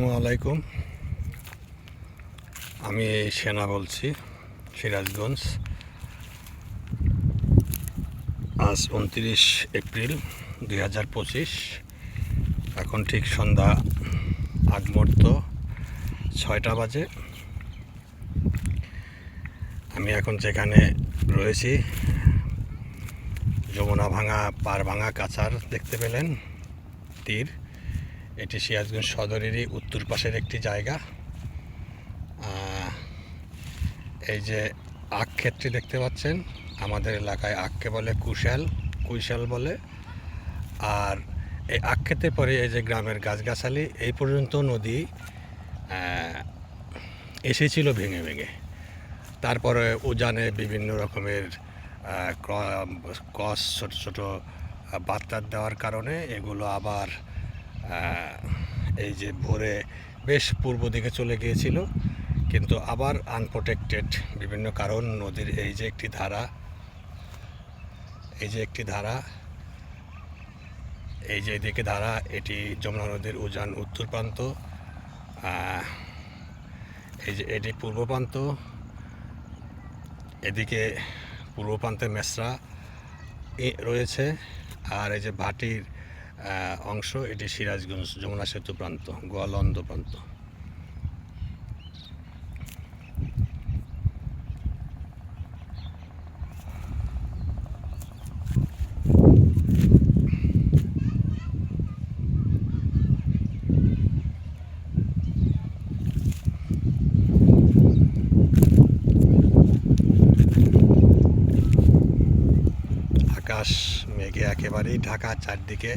আসসালামু আলাইকুম। আমি সেনা বলছি, সিরাজগঞ্জ। আজ উনত্রিশ এপ্রিল দুই হাজার পঁচিশ, এখন ঠিক সন্ধ্যা আগ মুহূর্ত ছয়টা বাজে। আমি এখন যেখানে রয়েছি, যমুনা ভাঙা পার ভাঙা কাছার দেখতে পেলেন, তীর। এটি সিরাজগঞ্জ সদরেরই উত্তর পাশের একটি জায়গা। এই যে আখ ক্ষেত্রে দেখতে পাচ্ছেন আমাদের এলাকায় আখকে বলে কুশাল কুইশাল বলে। আর এই আখ ক্ষেতের পরে এই যে গ্রামের গাছগাছালি এই পর্যন্ত নদী এসেছিল ভেঙে ভেঙে। তারপরে উজানে বিভিন্ন রকমের আহ, ক্র- কস ছোট ছোট বাত্তার দেওয়ার কারণে এগুলো আবার এই যে ভোরে বেশ পূর্ব দিকে চলে গিয়েছিল, কিন্তু আবার আনপ্রোটেক্টেড বিভিন্ন কারণ, নদীর এই যে একটি ধারা, এই যে একটি ধারা, এই যে এদিকে ধারা, এটি যমুনা নদীর উজান উত্তর প্রান্ত এই যে এটি পূর্ব প্রান্ত, এদিকে পূর্ব প্রান্তে মেসরা রয়েছে, আর এই যে ভাটির অংশ এটি সিরাজগঞ্জ যমুনা সেতু প্রান্ত গোয়ালন্দ প্রান্ত আকাশ মেঘে একেবারেই ঢাকা চারদিকে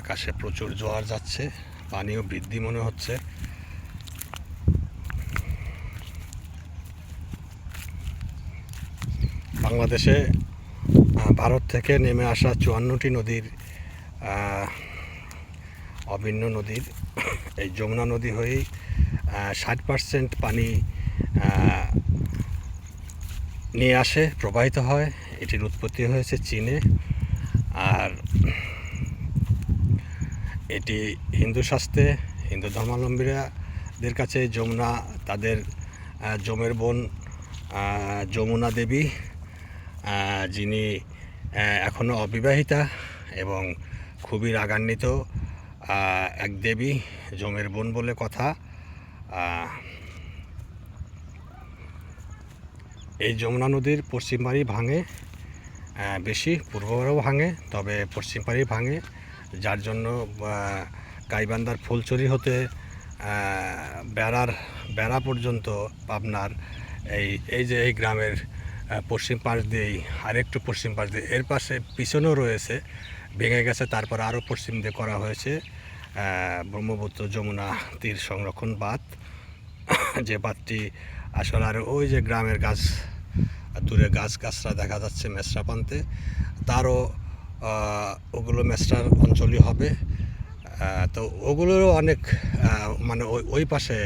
আকাশে প্রচুর জোয়ার যাচ্ছে, পানিও বৃদ্ধি মনে হচ্ছে। বাংলাদেশে ভারত থেকে নেমে আসা চুয়ান্নটি নদীর অভিন্ন নদীর, এই যমুনা নদী হয়েই ষাট পার্সেন্ট পানি নিয়ে আসে, প্রবাহিত হয়। এটির উৎপত্তি হয়েছে চীনে আর এটি হিন্দু শাস্ত্রে হিন্দু ধর্মাবলম্বীরাদের কাছে যমুনা, তাদের যমের বোন যমুনা দেবী যিনি এখনও অবিবাহিতা এবং খুবই রাগান্বিত এক দেবী, যমের বোন বলে কথা। এই যমুনা নদীর পশ্চিম পাড়ি ভাঙে বেশি পূর্ববারও ভাঙে, তবে পশ্চিম পাড়ি ভাঙে। যার জন্য গাইবান্ধার ফুলচুরি হতে বেড়ার, বেড়া পর্যন্ত পাবনার এই এই যে এই গ্রামের পশ্চিম পাশ দিয়েই, আরেকটু পশ্চিম পাশ দিয়ে, এর পাশে পিছনেও রয়েছে, ভেঙে গেছে, তারপর আরও পশ্চিম দিয়ে করা হয়েছে ব্রহ্মপুত্র যমুনা তীর সংরক্ষণ বাঁধ, যে বাঁধটি আসলে আর ওই যে গ্রামের গাছ, দূরে গাছ গাছরা দেখা যাচ্ছে মেসরা প্রান্তে, তারও ওগুলো মেসরার অঞ্চলই হবে। তো ওগুলোরও অনেক মানে ওই ওই পাশে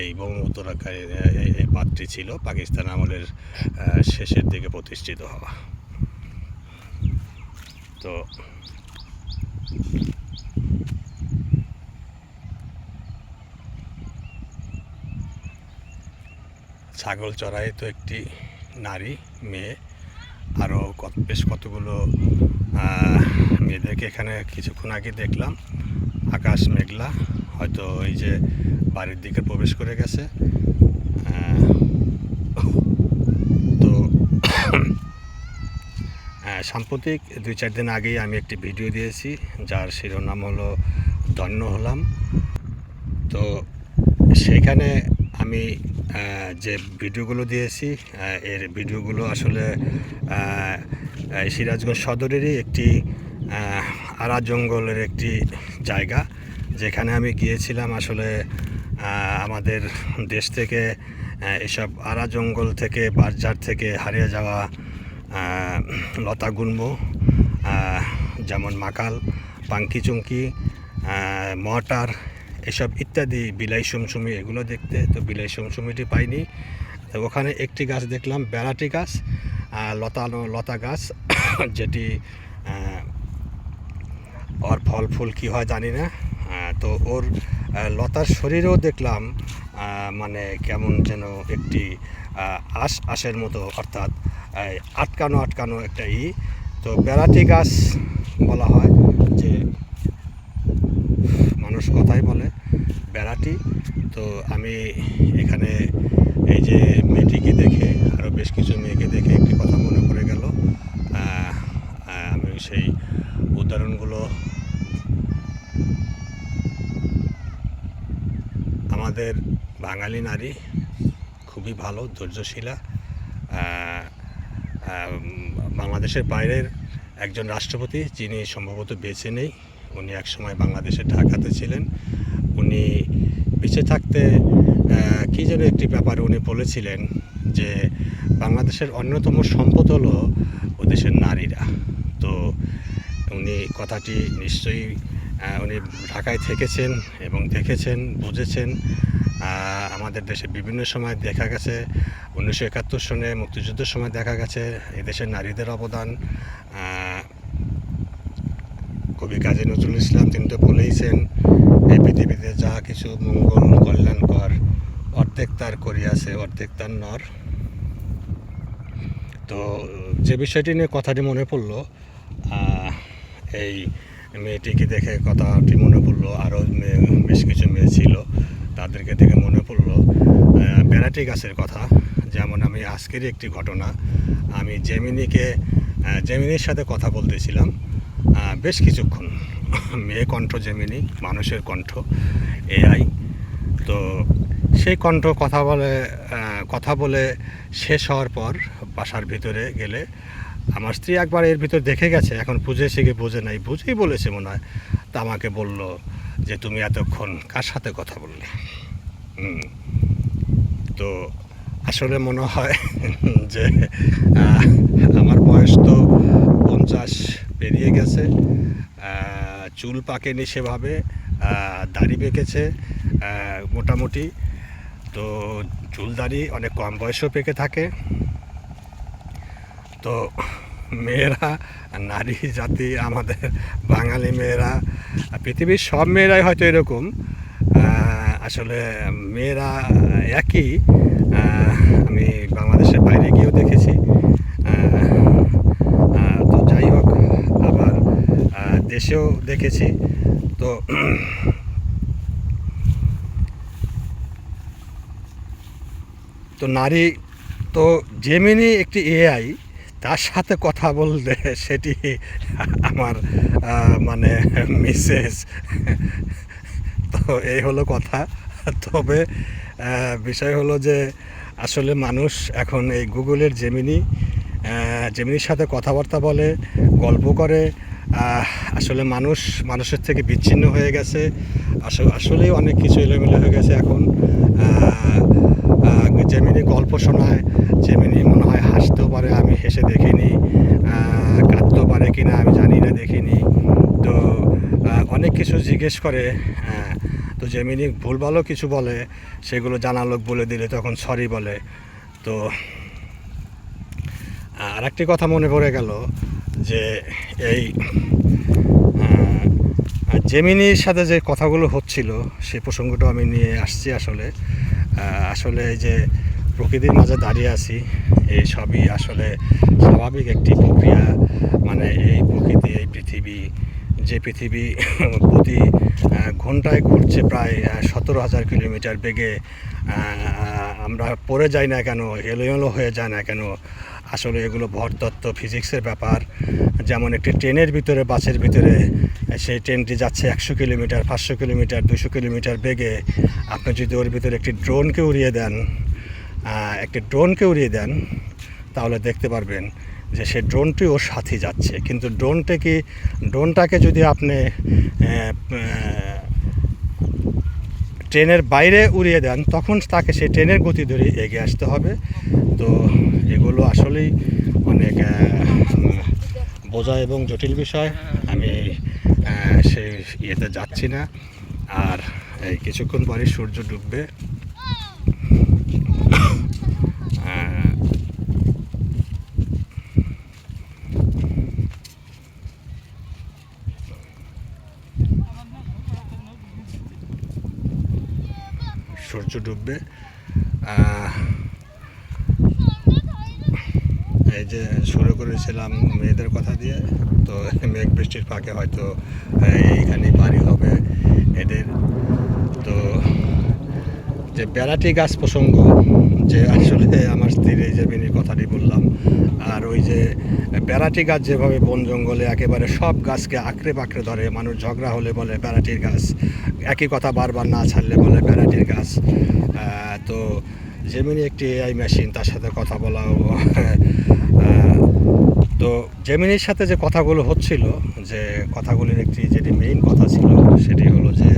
এই ব্রহ্মপুত্র এলাকায় এই বাঁধটি ছিল, পাকিস্তান আমলের শেষের দিকে প্রতিষ্ঠিত হওয়া। তো ছাগল চড়াই তো একটি নারী, মেয়ে, আরও বেশ কতগুলো মেয়েদেরকে এখানে কিছুক্ষণ আগে দেখলাম, আকাশ মেঘলা, হয়তো এই যে বাড়ির দিকে প্রবেশ করে গেছে। তো সাম্প্রতিক দুই চার দিন আগেই আমি একটি ভিডিও দিয়েছি, যার শিরোনাম হলো, ধন্য হলাম। তো সেইখানে আমি যে ভিডিওগুলো দিয়েছি এর ভিডিওগুলো আসলে সিরাজগঞ্জ সদরেরই একটি আড়া জঙ্গলের একটি জায়গা। যেখানে আমি গিয়েছিলাম আসলে আমাদের দেশ থেকে এসব আড়া জঙ্গল থেকে বাজার থেকে হারিয়ে যাওয়া লতা গুল্ম যেমন মাকাল, পাঙ্কি চুঙ্কি মটার এসব ইত্যাদি, বিলাই সুমসুমি এগুলো দেখতে, তো বিলাই সুমসুমিটি পাইনি। ওখানে একটি গাছ দেখলাম, বেড়াটি গাছ লতানো লতা গাছ, যেটি ওর ফল ফুল কী হয় জানি না। তো ওর লতার শরীরেও দেখলাম মানে কেমন যেন একটি আশ, আশের মতো, অর্থাৎ আটকানো আটকানো একটা ই। তো বেড়াটি গাছ বলা হয় যে মানুষ কথাই বলে, বেড়াটি। তো আমি এখানে এই যে মেয়েটিকে দেখে, আরও বেশ কিছু মেয়েকে দেখে একটি কথা মনে পড়ে গেল। আমি সেই উদাহরণগুলো আমাদের বাঙালি নারী খুবই ভালো, ধৈর্যশীলা। বাংলাদেশের বাইরের একজন রাষ্ট্রপতি, যিনি সম্ভবত বেছে নেই উনি একসময় বাংলাদেশের ঢাকাতে ছিলেন। উনি বেঁচে থাকতে কী যেন একটি ব্যাপারে উনি বলেছিলেন যে বাংলাদেশের অন্যতম সম্পদ হলো ও দেশের নারীরা। তো উনি কথাটি নিশ্চয়ই উনি ঢাকায় থেকেছেন এবং দেখেছেন, বুঝেছেন। আমাদের দেশে বিভিন্ন সময় দেখা গেছে, উনিশশো একাত্তর সনে মুক্তিযুদ্ধের সময় দেখা গেছে এদেশের নারীদের অবদান। কাজী নজরুল ইসলাম, তিনি তো বলেইছেন এই পৃথিবীতে যা কিছু মঙ্গল, কল্যাণকর, অর্ধেক তার করিয়াছে, অর্ধেক তার নর। তো, যে বিষয়টি নিয়ে কথাটি মনে পড়ল এই মেয়েটিকে দেখে কথাটি মনে পড়ল, আরও বেশ কিছু মেয়ে ছিল তাদেরকে দেখে মনে পড়ল। বেড়াটি গাছের কথা, যেমন আমি আজকেরই একটি ঘটনা, আমি জেমিনিকে জেমিনির সাথে কথা বলতেছিলাম। বেশ কিছুক্ষণ। মেয়ে কণ্ঠ জেমিনি, মানুষের কণ্ঠ, এআই। তো সেই কণ্ঠ কথা বলে কথা বলে শেষ হওয়ার পর বাসার ভিতরে গেলে আমার স্ত্রী একবার এর ভিতর দেখে গেছে, এখন বুঝে শিখে বোঝে নাই, বুঝেই বলেছে মনে হয়। তা আমাকে বলল যে, তুমি এতক্ষণ কার সাথে কথা বললে? তো আসলে মনে হয় যে আমার বয়স তো পঞ্চাশ পেরিয়ে গেছে চুল পাকেনি সেভাবে দাড়ি পেকেছে মোটামুটি। তো চুল দাড়ি অনেক কম বয়সেও পেকে থাকে। তো মেয়েরা, নারী জাতি, আমাদের বাঙালি মেয়েরা, পৃথিবীর সব মেয়েরাই হয়তো এরকম আসলে মেয়েরা একই আমি বাংলাদেশের বাইরে গিয়েও দেখেছি আহ, আহ, তো যাই হোক আবার দেশেও দেখেছি। তো তো নারী, তো জেমিনি একটি এআই তার সাথে কথা বললে সেটি আমার মানে মিসেস তো এই হলো কথা। তবে বিষয় হলো যে আসলে মানুষ এখন এই গুগলের জেমিনি জেমিনির সাথে কথাবার্তা বলে, গল্প করে আসলে মানুষ মানুষের থেকে বিচ্ছিন্ন হয়ে গেছে। আসলে আসলেই অনেক কিছু এলোমেলো হয়ে গেছে এখন। জেমিনি গল্প শোনায় জেমিনি মনে হয় হাসতেও পারে আমি হেসে দেখিনি। কাঁদতেও পারে কিনা আমি জানি না দেখিনি। তো অনেক কিছু জিজ্ঞেস করে। হ্যাঁ, তো জেমিনি ভুলভালও কিছু বলে সেগুলো জানা লোক বলে দিলে তখন সরি বলে। তো আর একটি কথা মনে পড়ে গেল। যে এই জেমিনির সাথে যে কথাগুলো হচ্ছিল, সে প্রসঙ্গটা আমি নিয়ে আসছি আসলে। আসলে যে প্রকৃতির মাঝে দাঁড়িয়ে আছি, এই সবই আসলে স্বাভাবিক একটি প্রক্রিয়া। মানে এই প্রকৃতি, এই পৃথিবী যে পৃথিবী প্রতি ঘন্টায় ঘুরছে প্রায় সতেরো হাজার কিলোমিটার বেগে আমরা পড়ে যাই না কেন, এলোমেলো হয়ে যায় না কেন, আসলে এগুলো ভরতত্ত্ব, ফিজিক্সের ব্যাপার, যেমন একটি ট্রেনের ভিতরে, বাসের ভিতরে, সেই ট্রেনটি যাচ্ছে একশো কিলোমিটার, পাঁচশো কিলোমিটার, দুশো কিলোমিটার বেগে, আপনি যদি ওর ভিতরে একটি ড্রোনকে উড়িয়ে দেন একটি ড্রোনকে উড়িয়ে দেন, তাহলে দেখতে পারবেন যে সে ড্রোনটি ওর সাথে যাচ্ছে। কিন্তু ড্রোনটা কি, ড্রোনটাকে যদি আপনি ট্রেনের বাইরে উড়িয়ে দেন, তখন তাকে সেই ট্রেনের গতি ধরে এগিয়ে আসতে হবে। তো এগুলো আসলেই অনেক বোঝা এবং জটিল বিষয়। আমি সেই ইয়েতে যাচ্ছি না। আর এই কিছুক্ষণ পরে সূর্য ডুববে। সূর্য ডুববে। এই যে শুরু করেছিলাম মেয়েদের কথা দিয়ে, তো মেঘ বৃষ্টির ফাঁকে হয়তো এইখানে বাড়ি হবে এদের। তো যে বেড়াটি গাছ প্রসঙ্গ যে আসলে আমার স্ত্রীর এই যে মিনির কথাটি বললাম, আর ওই যে বেড়াটি গাছ যেভাবে বন জঙ্গলে একেবারে সব গাছকে আঁকড়ে পাকড়ে ধরে, মানুষ ঝগড়া হলে বলে বেড়াটির গাছ, একই কথা বারবার না ছাড়লে বলে বেড়াটির গাছ। তো জেমিনি একটি এআই মেশিন তার সাথে কথা বলাও। তো জেমিনির সাথে যে কথাগুলো হচ্ছিল, যে কথাগুলির একটি যেটি মেইন কথা ছিল, সেটি হলো যে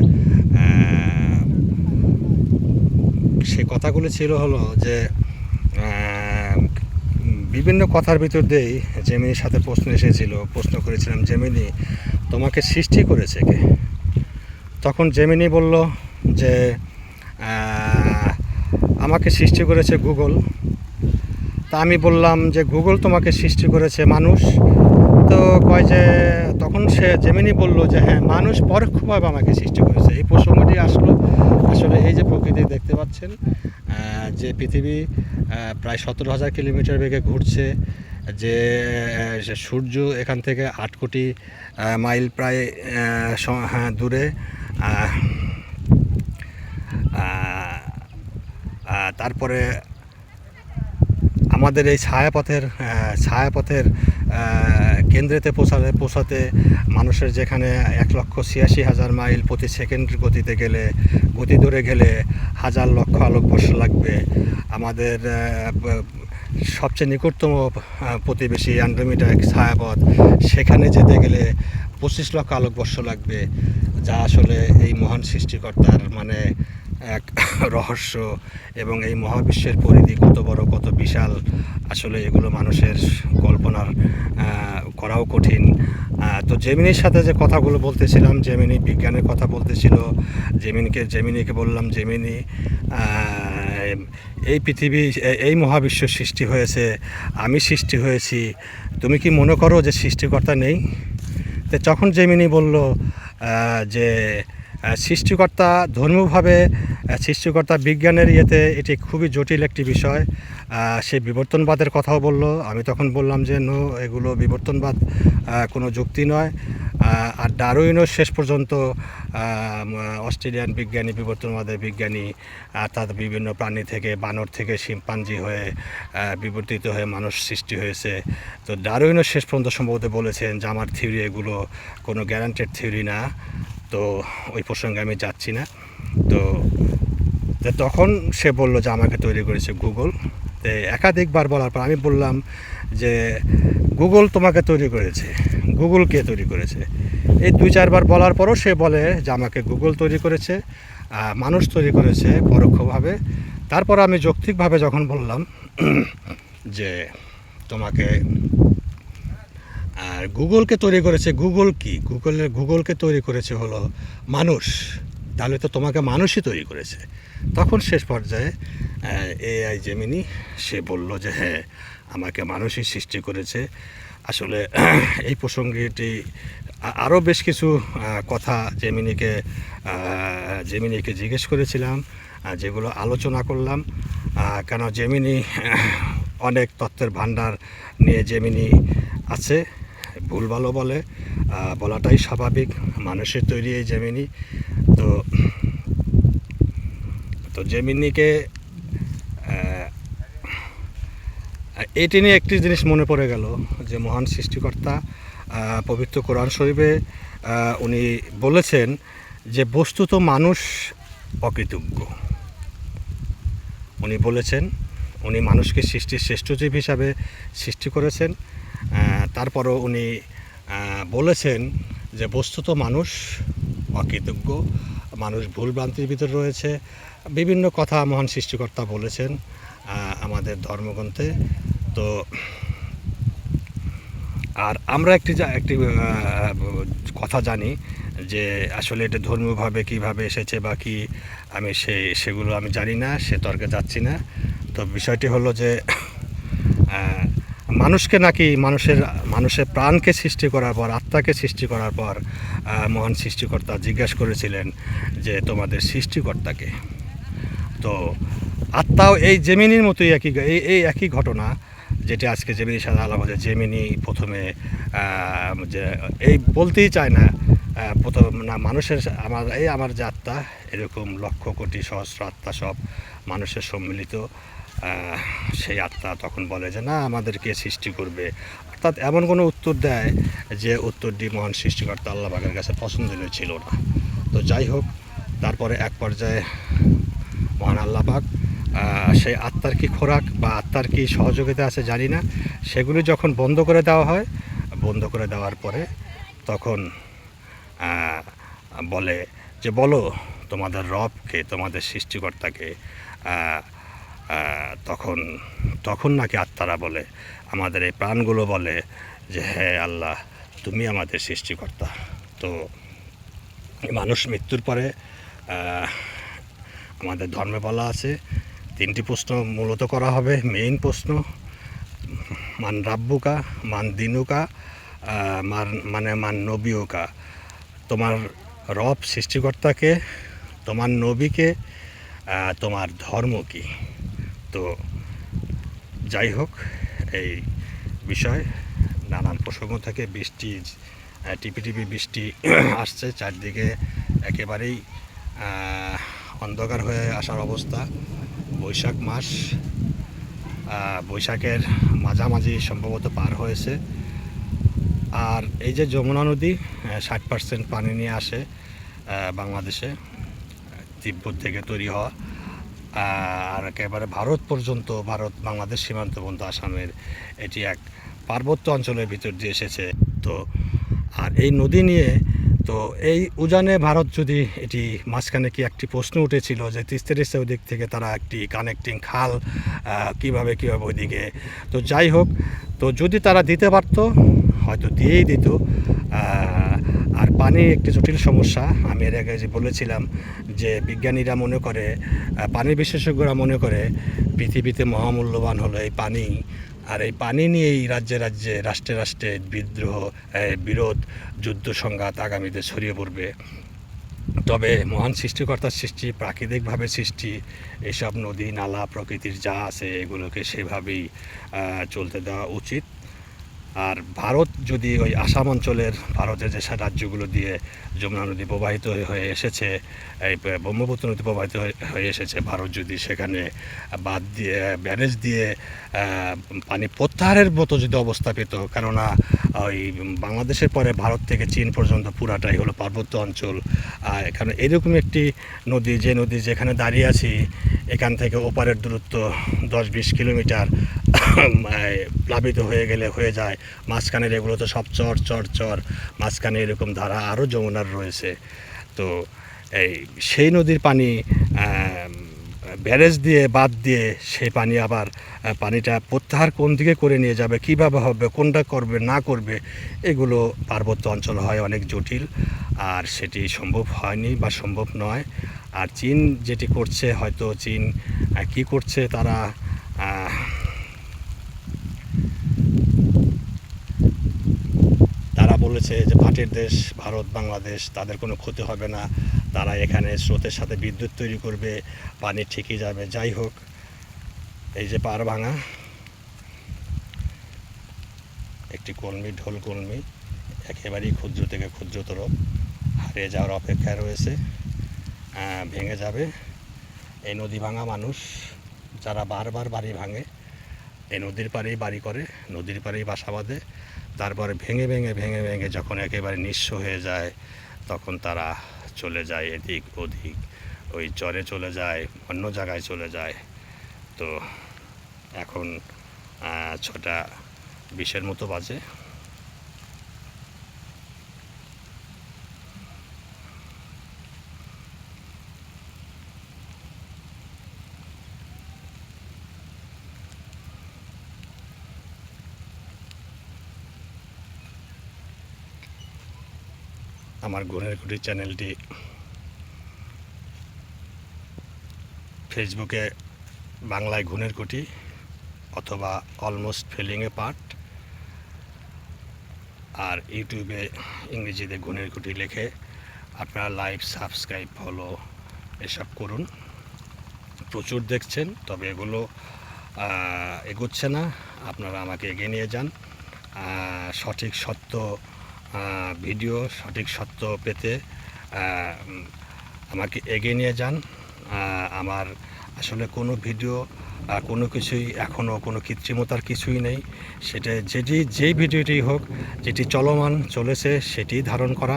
সে কথাগুলো ছিল হলো যে বিভিন্ন কথার ভিতর দিয়েই জেমিনির সাথে প্রশ্ন এসেছিল, প্রশ্ন করেছিলাম, জেমিনি, তোমাকে সৃষ্টি করেছে কে? তখন জেমিনি বলল যে আমাকে সৃষ্টি করেছে গুগল। তা আমি বললাম যে, গুগল তোমাকে সৃষ্টি করেছে মানুষ? তো কয় যে, তখন সে জেমিনি বলল যে হ্যাঁ মানুষ পরোক্ষভাবে আমাকে সৃষ্টি করেছে। এই প্রসঙ্গটি আসলো আসলে এই যে প্রকৃতি দেখতে পাচ্ছেন যে পৃথিবী প্রায় সতেরো হাজার কিলোমিটার বেগে ঘুরছে যে সূর্য এখান থেকে আট কোটি মাইল প্রায় হ্যাঁ, দূরে তারপরে আমাদের এই ছায়াপথের ছায়াপথের কেন্দ্রেতে পৌঁছাতে পৌঁছাতে মানুষের যেখানে এক লক্ষ ছিয়াশি হাজার মাইল প্রতি সেকেন্ড গতিতে গেলে, গতি ধরে গেলে হাজার লক্ষ আলোকবর্ষ লাগবে। আমাদের সবচেয়ে নিকটতম প্রতিবেশী আন্ড্রোমিটা এক ছায়াপথ, সেখানে যেতে গেলে পঁচিশ লক্ষ আলোকবর্ষ লাগবে, যা আসলে এই মহান সৃষ্টিকর্তার মানে এক রহস্য এবং এই মহাবিশ্বের পরিধি কত বড়, কত বিশাল, আসলে এগুলো মানুষের কল্পনার করাও কঠিন। তো জেমিনির সাথে যে কথাগুলো বলতেছিলাম, জেমিনি বিজ্ঞানের কথা বলতেছিল, জেমিনিকে জেমিনিকে বললাম, জেমিনি এই পৃথিবী এই মহাবিশ্ব সৃষ্টি হয়েছে, আমি সৃষ্টি হয়েছি। তুমি কি মনে করো যে সৃষ্টিকর্তা নেই? তো যখন জেমিনি বলল যে সৃষ্টিকর্তা ধর্মীয়ভাবে সৃষ্টিকর্তা বিজ্ঞানের ইয়েতে এটি খুবই জটিল একটি বিষয়। সে বিবর্তনবাদের কথাও বলল। আমি তখন বললাম যে, নো, এগুলো বিবর্তনবাদ কোনো যুক্তি নয়। আর ডারউইনও শেষ পর্যন্ত অস্ট্রেলিয়ান বিজ্ঞানী, বিবর্তনবাদের বিজ্ঞানী তাদের বিভিন্ন প্রাণী থেকে, বানর থেকে শিম্পাঞ্জি হয়ে বিবর্তিত হয়ে মানুষ সৃষ্টি হয়েছে। তো ডারউইনও শেষ পর্যন্ত সম্ভবত বলেছেন যে, আমার থিওরি এগুলো কোনো গ্যারান্টেড থিওরি না। তো ওই প্রসঙ্গে আমি যাচ্ছি না। তো তখন সে বলল যে আমাকে তৈরি করেছে গুগল তো একাধিকবার বলার পর আমি বললাম যে গুগল তোমাকে তৈরি করেছে। গুগল কে তৈরি করেছে? এই দুই চারবার বলার পরও সে বলে যে আমাকে গুগল তৈরি করেছে মানুষ তৈরি করেছে পরোক্ষভাবে। তারপর আমি যৌক্তিকভাবে যখন বললাম যে, তোমাকে আর গুগলকে তৈরি করেছে গুগল কি? গুগলের, গুগলকে তৈরি করেছে হলো মানুষ। তাহলে তো তোমাকে মানুষই তৈরি করেছে। তখন শেষ পর্যায়ে এআই জেমিনি সে বলল যে হ্যাঁ আমাকে মানুষই সৃষ্টি করেছে। আসলে এই প্রসঙ্গটি আ- আরও বেশ কিছু কথা জেমিনিকে জেমিনিকে জিজ্ঞেস করেছিলাম যেগুলো আলোচনা করলাম। কেন জেমিনি অনেক তত্ত্বের ভাণ্ডার নিয়ে জেমিনি আছে। ভুল ভালো বলে বলাটাই স্বাভাবিক, মানুষের তৈরি এই জেমিনি তো তো জেমিনিকে এটি নিয়ে একটি জিনিস মনে পড়ে গেল, যে মহান সৃষ্টিকর্তা পবিত্র কোরআন শরীফে উনি বলেছেন যে বস্তুত মানুষ অকৃতজ্ঞ। উনি বলেছেন, উনি মানুষকে সৃষ্টির শ্রেষ্ঠ জীব হিসাবে সৃষ্টি করেছেন তারপরও উনি বলেছেন যে বস্তুত মানুষ অকৃতজ্ঞ, মানুষ ভুলভ্রান্তির ভিতর রয়েছে। বিভিন্ন কথা মহান সৃষ্টিকর্তা বলেছেন আমাদের ধর্মগ্রন্থে। তো, আর আমরা একটি একটি কথা জানি যে আসলে এটা ধর্মীয়ভাবে কীভাবে এসেছে বা কি, আমি সে, সেগুলো আমি জানি না, সে তর্কে যাচ্ছি না। তো বিষয়টি হলো যে মানুষকে নাকি মানুষের মানুষের প্রাণকে সৃষ্টি করার পর, আত্মাকে সৃষ্টি করার পর মহান সৃষ্টিকর্তা জিজ্ঞাসা করেছিলেন যে তোমাদের সৃষ্টিকর্তাকে। তো আত্মাও এই জেমিনির মতোই একই, এই এই একই ঘটনা যেটা আজকে জেমিনি সাদা আলাপ হচ্ছে জেমিনি প্রথমে যে এই বলতেই চায় না প্রথম না মানুষের, আমার, এই আমার যে আত্মা, এরকম লক্ষ কোটি সহস্র আত্মা সব মানুষের সম্মিলিত। সেই আত্মা তখন বলে যে, না, আমাদেরকে সৃষ্টি করবে। অর্থাৎ এমন কোনো উত্তর দেয় যে, উত্তরটি মহান সৃষ্টিকর্তা আল্লাহ বাগের কাছে পছন্দনীয় ছিল না। তো যাই হোক, তারপরে এক পর্যায়ে মহান আল্লাহ পাক সেই আত্মার কি খোরাক বা আত্মার কি সহযোগিতা আছে জানি না, সেগুলি যখন বন্ধ করে দেওয়া হয়, বন্ধ করে দেওয়ার পরে তখন বলে যে, বলো, তোমাদের রবকে, তোমাদের সৃষ্টিকর্তাকে তখন তখন নাকি আত্মারা বলে, আমাদের এই প্রাণগুলো বলে যে হ্যাঁ আল্লাহ, তুমি আমাদের সৃষ্টিকর্তা। তো মানুষ মৃত্যুর পরে আমাদের ধর্মে বলা আছে, তিনটি প্রশ্ন মূলত করা হবে। মেইন প্রশ্ন, মান রাব্বুকা, মান দিনুকা মান মানে মান নবীয়কা তোমার রব সৃষ্টিকর্তাকে, তোমার নবীকে তোমার ধর্ম কি? তো যাই হোক, এই বিষয়, নানান প্রসঙ্গ থেকে বৃষ্টি টিপি টিপি বৃষ্টি আসছে, চারদিকে একেবারেই অন্ধকার হয়ে আসার অবস্থা। বৈশাখ মাস বৈশাখের মাঝামাঝি সম্ভবত পার হয়েছে। আর এই যে যমুনা নদী ষাট পার্সেন্ট পানি নিয়ে আসে বাংলাদেশে, তিব্বত থেকে তৈরি হওয়া। আর একেবারে ভারত পর্যন্ত, ভারত, বাংলাদেশ সীমান্ত পর্যন্ত আসামের এটি এক পার্বত্য অঞ্চলের ভিতর দিয়ে এসেছে। তো, আর এই নদী নিয়ে, তো এই উজানে ভারত যদি এটি মাঝখানে কি একটি প্রশ্ন উঠেছিল যে তিস্তেরিস্তা ওদিক থেকে তারা একটি কানেক্টিং খাল কীভাবে, কীভাবে ওইদিকে? তো যাই হোক, তো যদি তারা দিতে পারতো, হয়তো দিয়েই দিত পানি একটি জটিল সমস্যা। আমি এর আগে যে বলেছিলাম যে বিজ্ঞানীরা মনে করে পানি বিশেষজ্ঞরা মনে করে পৃথিবীতে মহামূল্যবান হলো এই পানি। আর এই পানি নিয়েই রাজ্যে রাজ্যে, রাষ্ট্রে রাষ্ট্রে বিদ্রোহ বিরোধ, যুদ্ধ সংঘাত আগামীতে ছড়িয়ে পড়বে। তবে মহান সৃষ্টিকর্তার সৃষ্টি, প্রাকৃতিকভাবে সৃষ্টি, এসব নদী, নালা, প্রকৃতির যা আছে এগুলোকে সেভাবেই চলতে দেওয়া উচিত। আর ভারত যদি ওই আসাম অঞ্চলের, ভারতের যেসব রাজ্যগুলো দিয়ে যমুনা নদী প্রবাহিত হয়ে- এসেছে, এই ব্রহ্মপুত্র নদী প্রবাহিত হয়ে- এসেছে, ভারত যদি সেখানে বাদ দিয়ে, ব্যারেজ দিয়ে পানি প্রত্যাহারের মতো যদি অবস্থা পেত, কেননা ওই বাংলাদেশের পরে ভারত থেকে চীন পর্যন্ত পুরাটাই হলো পার্বত্য অঞ্চল। এখানে এরকম একটি নদী, যে নদী যেখানে দাঁড়িয়ে আছি, এখান থেকে ওপারের দূরত্ব দশ বিশ কিলোমিটার প্লাবিত হয়ে গেলে হয়ে যায়। মাঝখানের এগুলো তো সব চর চর চর। মাঝখানে এরকম ধারা আরও যমুনার রয়েছে। তো এই সেই নদীর পানি ব্যারেজ দিয়ে বাদ দিয়ে সেই পানি আবার পানিটা প্রত্যাহার কোন দিকে করে নিয়ে যাবে, কীভাবে হবে, কোনটা করবে, না করবে, এগুলো পার্বত্য অঞ্চল হয় অনেক জটিল। আর সেটি সম্ভব হয়নি বা সম্ভব নয়। আর চীন যেটি করছে, হয়তো চীন কি করছে তারা তারা বলেছে যে ভাটের দেশ, ভারত, বাংলাদেশ, তাদের কোনো ক্ষতি হবে না। তারা এখানে স্রোতের সাথে বিদ্যুৎ তৈরি করবে, পানি ঠিকই যাবে। যাই হোক, এই যে পার ভাঙা, একটি কলমি, ঢোল কলমি, একেবারেই ক্ষুদ্র থেকে ক্ষুদ্রতর। হারিয়ে যাওয়ার অপেক্ষায় রয়েছে ভেঙে যাবে। এই নদী ভাঙা মানুষ, যারা বারবার বাড়ি ভাঙে এই নদীর পাড়েই বাড়ি করে, নদীর পাড়েই বাসা বাঁধে। তারপরে ভেঙে ভেঙে ভেঙে ভেঙে যখন একেবারে নিঃস্ব হয়ে যায়, তখন তারা চলে যায় এদিক ওদিক। ওই চরে চলে যায়, অন্য জায়গায় চলে যায়। তো এখন ছটা বিশের মতো বাজে। আমার গুণের কুটি চ্যানেলটি ফেসবুকে বাংলায় গুণের কুটি অথবা অলমোস্ট ফিলিংয়ে পার্ট, আর ইউটিউবে ইংরেজিতে গুণের কুটি লেখে আপনারা লাইভ সাবস্ক্রাইব, ফলো এসব করুন। প্রচুর দেখছেন, তবে এগুলো এগোচ্ছে না, আপনারা আমাকে এগিয়ে নিয়ে যান। সঠিক সত্য ভিডিও, সঠিক সত্য পেতে আমাকে এগিয়ে নিয়ে যান। আমার আসলে কোনো ভিডিও কোনো কিছুই এখনও কোনো কৃত্রিমতার কিছুই নেই। সেটা যেটি যেই ভিডিওটি হোক, যেটি চলমান চলেছে, সেটি ধারণ করা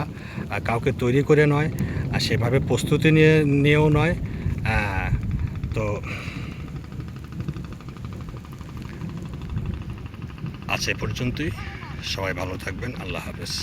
কাউকে তৈরি করে নয়, আর সেভাবে প্রস্তুতি নিয়ে, নিয়েও নয়। তো আছে পর্যন্তই। সবাই ভালো থাকবেন আল্লাহ হাফেজ।